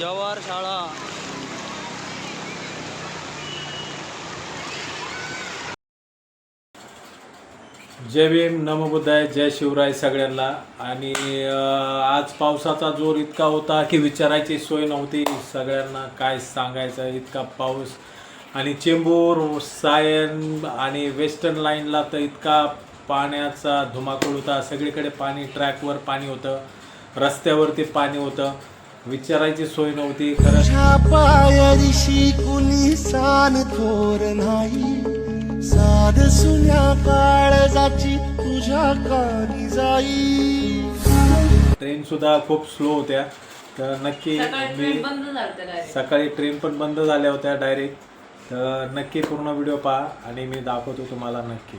जवार शाळा. जय भीम नमबुद्धाय जय शिवराय सगळ्यांना. आणि आज पावसाचा जोर इतका होता की विचारायची सोय नव्हती. सगळ्यांना काय सांगायचं इतका पाऊस. आणि चेंबूर सायन आणि वेस्टर्न लाईनला तर इतका पाण्याचा धुमाकूळ होता. सगळीकडे पाणी ट्रॅकवर पाणी होतं. रस्त्यावरती पाणी होतं. विचारायची सोय नव्हती पायरीशी कुणी सान थोर नाही. साध सुन्या काळजाची तुझ्या कानी जाई. ट्रेन सुद्धा खूप स्लो होत्या. तर नक्की सकाळी मी. सकाळी ट्रेन पण बंद झाल्या होत्या डायरेक्ट तर नक्की पूर्ण व्हिडिओ पहा आणि मी दाखवतो तुम्हाला नक्की.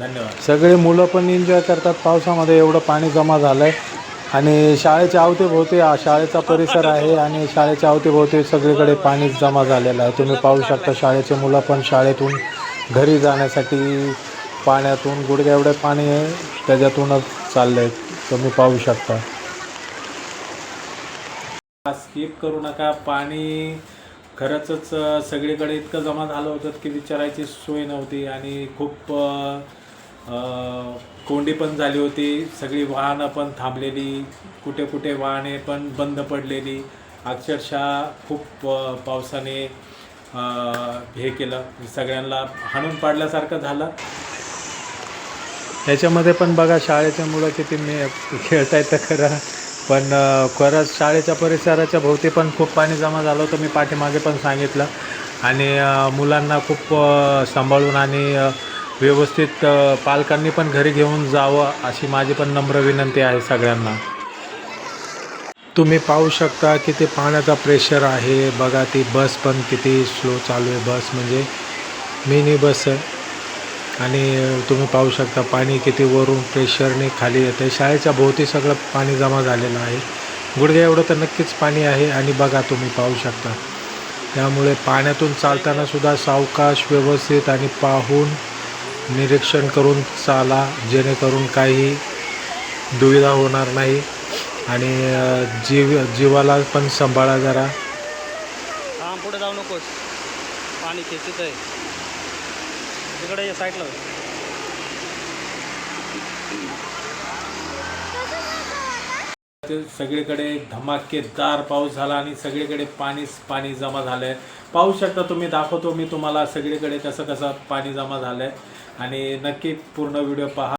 धन्यवाद. सगळे मुलं पण एन्जॉय करतात. पावसामध्ये एवढं पाणी जमा झालं आहे आणि शाळेच्या अवतीभोवती हा शाळेचा परिसर आहे आणि शाळेच्या अवतीभोवती सगळीकडे पाणी जमा झालेलं आहे. तुम्ही पाहू शकता शाळेचे मुलं पण शाळेतून घरी जाण्यासाठी पाण्यातून गुडघ्या एवढे पाणी आहे त्याच्यातूनच चाललं आहे तुम्ही पाहू शकता. स्किप करू नका. पाणी खरंच सगळीकडे इतकं जमा झालं होतं की विचारायची सोय नव्हती आणि खूप कोंडी पण झाली होती सगळी वाहनं पण थांबलेली कुठे कुठे वाहने पण बंद पडलेली. अक्षरशः खूप पावसाने हे केलं. सगळ्यांना हाणून पाडल्यासारखं झालं. याच्यामध्ये पण बघा शाळेच्या मुलं किती मी खेळताय तर खरं पण खरंच शाळेच्या परिसराच्या भोवती पण खूप पाणी जमा झालं होतं मी पाठीमागे पण सांगितलं. आणि मुलांना खूप सांभाळून आणि व्यवस्थित पालकांनी पण घरी घेऊन जावं अशी माझी पण नम्र विनंती आहे सगळ्यांना. तुम्ही पाहू शकता किती पाण्याचा प्रेशर आहे. बघा ती बस पण किती स्लो चालू आहे. बस म्हणजे मिनी बस आहे. आणि तुम्ही पाहू शकता पाणी किती वरून प्रेशरने खाली येतं शाळेच्या भोवती सगळं पाणी जमा झालेलं आहे. गुडघ्या एवढं तर नक्कीच पाणी आहे. आणि बघा तुम्ही पाहू शकता. त्यामुळे पाण्यातून चालतानासुद्धा सावकाश व्यवस्थित आणि पाहून निरीक्षण करून चाला जेणेकरून काही दुविधा होणार नाही. आणि जीव जीवाला पण सांभाळा जरा. हा पुढे जाऊ नकोस. पाणी खेचत आहे. तिकडे ये साईडला. ते सगळीकडे धमाकेदार पाऊस झाला आणि सगळीकडे पाणीच पाणी जमा झालंय. पाहू शकता तुम्ही दाखवतो मी तुम्हाला सगळीकडे कसं कसं पाणी जमा झालंय. आणि नक्की पूर्ण व्हिडिओ पहा.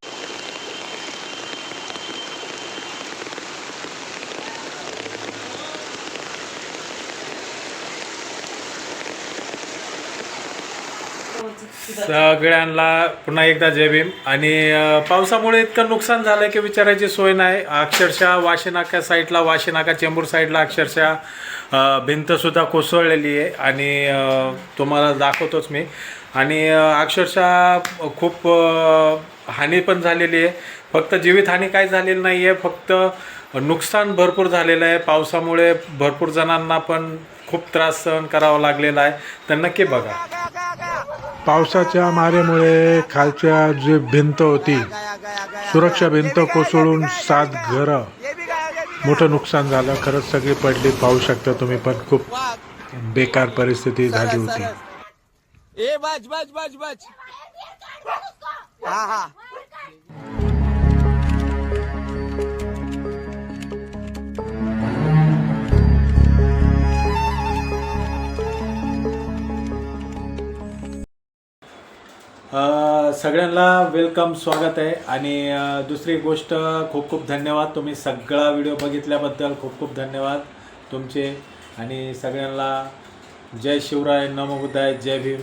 सगळ्यांना पुन्हा एकदा जय भीम. आणि पावसामुळे इतकं नुकसान झालं की विचारायची सोय नाही. अक्षरशः वाशीनाका साईडला वाशीनाका चेंबूर साईडला अक्षरशः भिंतसुद्धा कोसळलेली आहे. आणि तुम्हाला दाखवतोच मी. आणि अक्षरशः खूप हानी पण झालेली आहे. फक्त जीवितहानी काही झालेली नाही आहे फक्त नुकसान भरपूर झालेलं आहे. पावसामुळे भरपूर जणांना पण खूप त्रास सहन करावा लागलेला आहे. तर नक्की बघा. पावसाच्या मारेमुळे खालच्या जी भिंत होती सुरक्षा भिंत कोसळून सात घरं मोठं नुकसान झालं. खरंच सगळी पडली पाहू शकता तुम्ही पण खूप बेकार परिस्थिती झाली होती. ए बच बच बच बच हा हा. सगळ्यांना वेलकम स्वागत आहे. आणि दुसरी गोष्ट खूप खूप धन्यवाद. तुम्ही सगळा व्हिडिओ बघितल्याबद्दल खूप खूप धन्यवाद तुमचे. आणि सगळ्यांना जय शिवराय नमोबुद्धाय जय भीम.